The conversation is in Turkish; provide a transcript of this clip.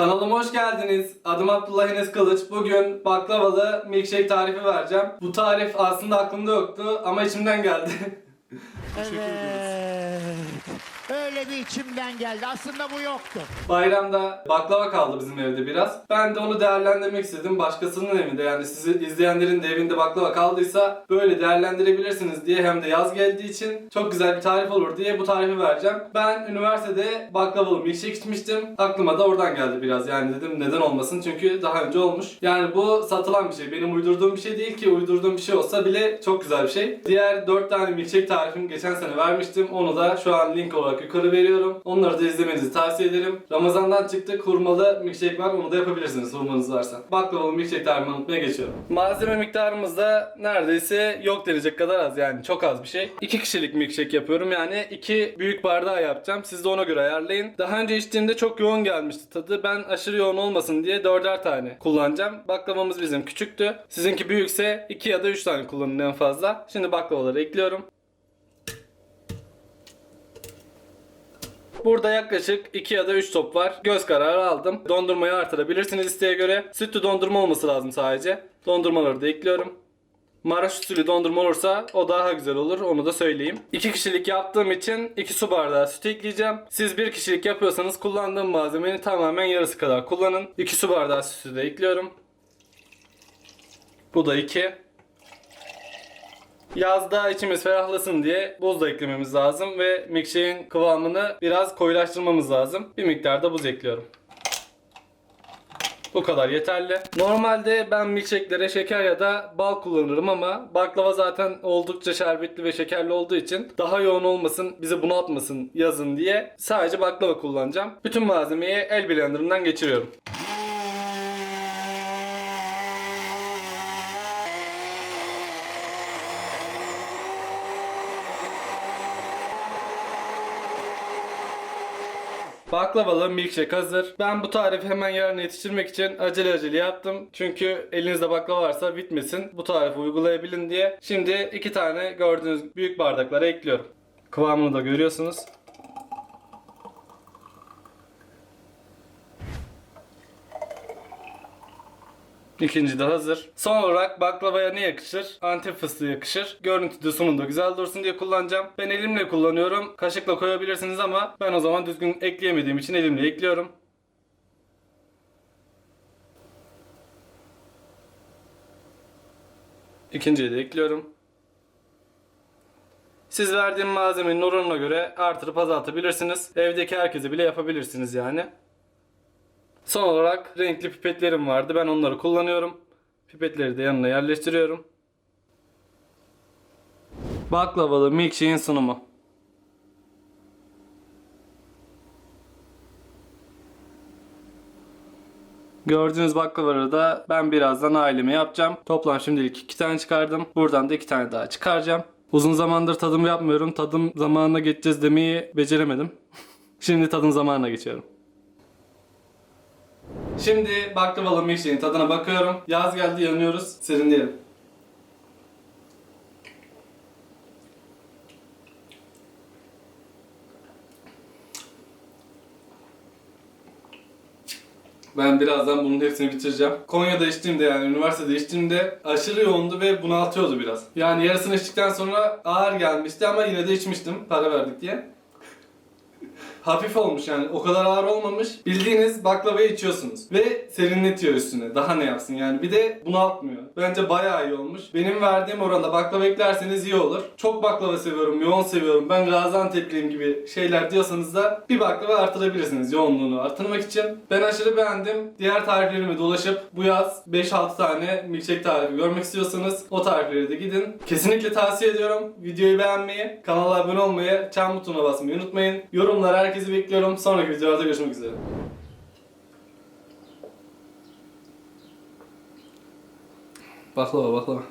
Kanalıma hoş geldiniz. Adım Abdullah Enes Kılıç. Bugün baklavalı milkshake tarifi vereceğim. Bu tarif aslında aklımda yoktu ama içimden geldi. Evet. Öyle bir içimden geldi. Aslında bu yoktu. Bayramda baklava kaldı bizim evde biraz. Ben de onu değerlendirmek istedim. Başkasının evinde yani sizi izleyenlerin de evinde baklava kaldıysa böyle değerlendirebilirsiniz diye hem de yaz geldiği için çok güzel bir tarif olur diye bu tarifi vereceğim. Ben üniversitede baklavalı milkshake içmiştim. Aklıma da oradan geldi biraz. Yani dedim neden olmasın çünkü daha önce olmuş. Yani bu satılan bir şey. Benim uydurduğum bir şey değil ki uydurduğum bir şey olsa bile çok güzel bir şey. Diğer 4 tane milkshake tarifimi geçen sene vermiştim. Onu da şu an link olarak yukarı veriyorum. Onları da izlemenizi tavsiye ederim. Ramazandan çıktık. Hurmalı milkshake var. Onu da yapabilirsiniz hurmanız varsa. Baklavalı milkshake tarifimi anlatmaya geçiyorum. Malzeme miktarımız da neredeyse yok denecek kadar az yani. Çok az bir şey. 2 kişilik milkshake yapıyorum. Yani 2 büyük bardağı yapacağım. Siz de ona göre ayarlayın. Daha önce içtiğimde çok yoğun gelmişti tadı. Ben aşırı yoğun olmasın diye 4'er tane kullanacağım. Baklavamız bizim küçüktü. Sizinki büyükse 2 ya da 3 tane kullanın en fazla. Şimdi baklavaları ekliyorum. Burada yaklaşık 2 ya da 3 top var. Göz kararı aldım. Dondurmayı artırabilirsiniz isteğe göre. Sütlü dondurma olması lazım sadece. Dondurmaları da ekliyorum. Maraş usulü dondurma olursa o daha güzel olur onu da söyleyeyim. 2 kişilik yaptığım için 2 su bardağı süt ekleyeceğim. Siz 1 kişilik yapıyorsanız kullandığım malzemenin tamamen yarısı kadar kullanın. 2 su bardağı sütü de ekliyorum. Bu da 2. Yazda içimiz ferahlasın diye buz da eklememiz lazım ve milkshake'in kıvamını biraz koyulaştırmamız lazım. Bir miktar da buz ekliyorum. Bu kadar yeterli. Normalde ben milkshake'lere şeker ya da bal kullanırım ama baklava zaten oldukça şerbetli ve şekerli olduğu için daha yoğun olmasın, bizi bunaltmasın yazın diye sadece baklava kullanacağım. Bütün malzemeyi el blenderından geçiriyorum. Baklavalı milkshake hazır. Ben bu tarifi hemen yarın yetiştirmek için acele acele yaptım. Çünkü elinizde baklava varsa bitmesin. Bu tarifi uygulayabilin diye. Şimdi iki tane gördüğünüz büyük bardaklara ekliyorum. Kıvamını da görüyorsunuz. İkinci de hazır. Son olarak baklavaya ne yakışır? Antep fıstığı yakışır. Görüntüde sunumda güzel dursun diye kullanacağım. Ben elimle kullanıyorum. Kaşıkla koyabilirsiniz ama ben o zaman düzgün ekleyemediğim için elimle ekliyorum. İkinciyi de ekliyorum. Siz verdiğim malzemenin oranına göre artırıp azaltabilirsiniz. Evdeki herkese bile yapabilirsiniz yani. Son olarak renkli pipetlerim vardı. Ben onları kullanıyorum. Pipetleri de yanına yerleştiriyorum. Baklavalı milkshake'in sunumu. Gördüğünüz baklavaları da ben birazdan aileme yapacağım. Toplam şimdilik iki tane çıkardım. Buradan da iki tane daha çıkaracağım. Uzun zamandır tadım yapmıyorum. Tadım zamanına geçeceğiz demeyi beceremedim. Şimdi tadım zamanına geçiyorum. Şimdi baklavalı milkshake'in tadına bakıyorum. Yaz geldi yanıyoruz. Serinleyelim. Ben birazdan bunun hepsini bitireceğim. Konya'da içtiğimde yani üniversitede içtiğimde aşırı yoğundu ve bunaltıyordu biraz. Yani yarısını içtikten sonra ağır gelmişti ama yine de içmiştim para verdik diye hafif olmuş yani o kadar ağır olmamış. Bildiğiniz baklavayı içiyorsunuz ve serinletiyor üstüne. Daha ne yapsın yani. Bir de bunaltmıyor. Bence bayağı iyi olmuş. Benim verdiğim oranda baklava eklerseniz iyi olur. Çok baklava seviyorum, yoğun seviyorum. Ben Gaziantep'liyim gibi şeyler diyorsanız da bir baklava artırabilirsiniz yoğunluğunu artırmak için. Ben aşırı beğendim. Diğer tariflerimi dolaşıp bu yaz 5-6 tane milkshake tarifi görmek istiyorsanız o tariflere de gidin. Kesinlikle tavsiye ediyorum. Videoyu beğenmeyi, kanala abone olmayı, çan butonuna basmayı unutmayın. Yorumlar herkesi bekliyorum. Sonraki videolarda görüşmek üzere. Baklava baklava.